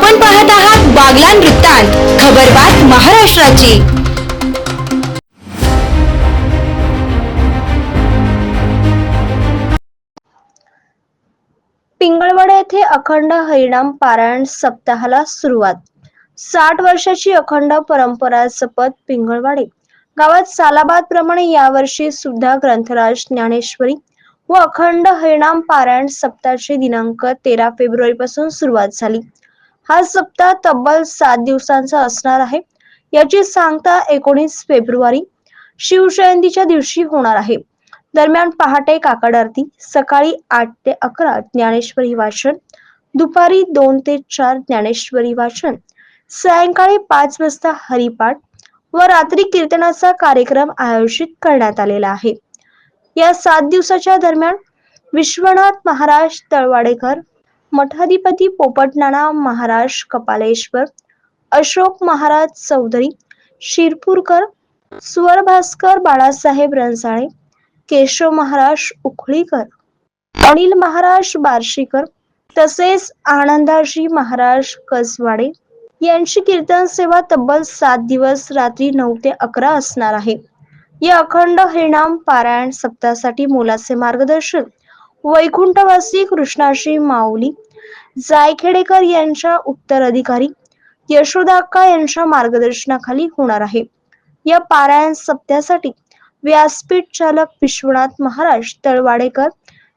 आपण पाहत आहात बागलान वृत्तांत खबरबात महाराष्ट्राची. पिंगळवडे येथे अखंड हरिणाम पारायण सप्ताहाला सुरुवात. साठ वर्षाची अखंड परंपरा जपत पिंगळवाडे. गावात सालाबाद प्रमाणे यावर्षी सुद्धा ग्रंथराज ज्ञानेश्वरी व अखंड हरिणाम पारायण सप्ताहाची दिनांक तेरा फेब्रुवारी पासून सुरुवात झाली. हा सप्ताह तब्बल सात दिवसांचा असणार आहे. याची सांगता एकोणीस फेब्रुवारी शिवजयंतीच्या दिवशी होणार आहे. दरम्यान पहाटे काकड आरती सकाळी आठ ते अकरा ज्ञानेश्वरी वाचन दुपारी दोन ते चार ज्ञानेश्वरी वाचन सायंकाळी पाच वाजता हरिपाठ व रात्री कीर्तनाचा कार्यक्रम आयोजित करण्यात आलेला आहे. या सात दिवसाच्या दरम्यान विश्वनाथ महाराज तळवाडेकर मठाधिपती पोपटनाना महाराज कपालेश्वर अशोक महाराज चौधरी शिरपूरकर स्वरभास्कर बाळासाहेब रंसाळे केशव महाराज उखळीकर अनिल महाराज बार्शीकर तसेच आनंदाजी महाराज कसवाडे यांची कीर्तन सेवा तब्बल सात दिवस रात्री नऊ ते अकरा असणार आहे. या अखंड हरिणाम पारायण सप्तासाठी मोलाचे मार्गदर्शन वैकुंठवासी कृष्णाशी माऊली जायखेडेकर यांच्या उत्तराधिकारी यशोदाक्का यांच्या मार्गदर्शनाखाली होणार आहे. या पारायण सप्त्यासाठी व्यासपीठ चालक विश्वनाथ महाराज तळवाडेकर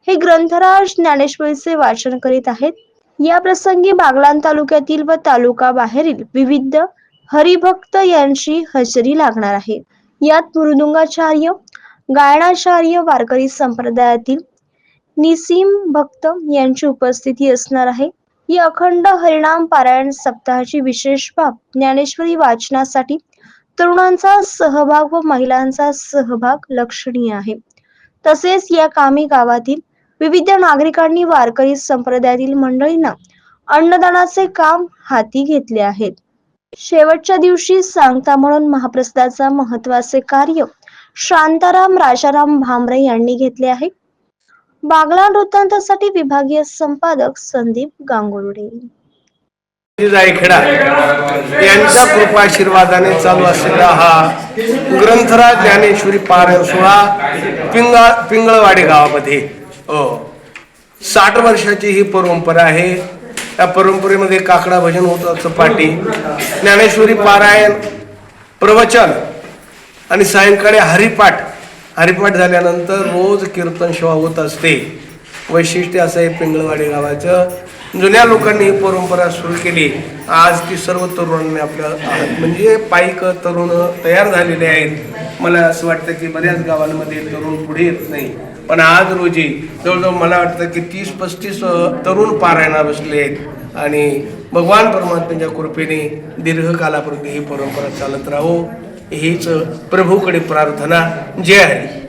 हे ग्रंथराज ज्ञानेश्वरीचे वाचन करीत आहेत. या प्रसंगी बागलान तालुक्यातील व तालुका बाहेरील विविध हरिभक्त यांची हजेरी लागणार आहे. यात मृदुंगाचार्य गायनाचार्य वारकरी संप्रदायातील निसीम भक्त यांची उपस्थिती असणार आहे. या अखंड हरिणाम पारायण सप्ताहाची विशेष बाब ज्ञानेश्वरी वाचनासाठी तरुणांचा सहभाग व महिलांचा सहभाग लक्षणीय आहे. तसेच या कामी गावातील विविध नागरिकांनी वारकरी संप्रदायातील मंडळींना अन्नदानाचे काम हाती घेतले आहेत. शेवटच्या दिवशी सांगता म्हणून महाप्रसादाचा महत्त्वाचे कार्य शांताराम राजाराम भामरे यांनी घेतले आहे. बागला वृत्तांतासाठी विभागीय संपादक संदीप गांगुर्डे. जायखेडा यांच्या कृपाशीर्वादाने चालू असलेला हा ग्रंथराज ज्ञानेश्वरी पारायण सोहळा पिंगा पिंगळवाडी गावामध्ये. हो. साठ वर्षाची ही परंपरा आहे. त्या परंपरेमध्ये काकडा भजन होतं चपाटी ज्ञानेश्वरी पारायण प्रवचन आणि सायंकाळी हरिपाठ हरिपाठ झाल्यानंतर रोज कीर्तन सेवा होत असते. वैशिष्ट्य असं आहे पिंगळवाडी गावाचं. जुन्या लोकांनी ही परंपरा सुरू केली. आज ती सर्व तरुणांनी आपल्या म्हणजे पाईक तरुण तयार झालेले आहेत. मला असं वाटतं की बऱ्याच गावांमध्ये तरुण पुढे येत नाही. पण आज रोजी जवळजवळ मला वाटतं की तीस पस्तीस तरुण पारायणा बसले आहेत. आणि भगवान परमात्म्याच्या कृपेने दीर्घकालापर्यंत ही परंपरा चालत राहो. हीच प्रभूकडे प्रार्थना. जय हरी.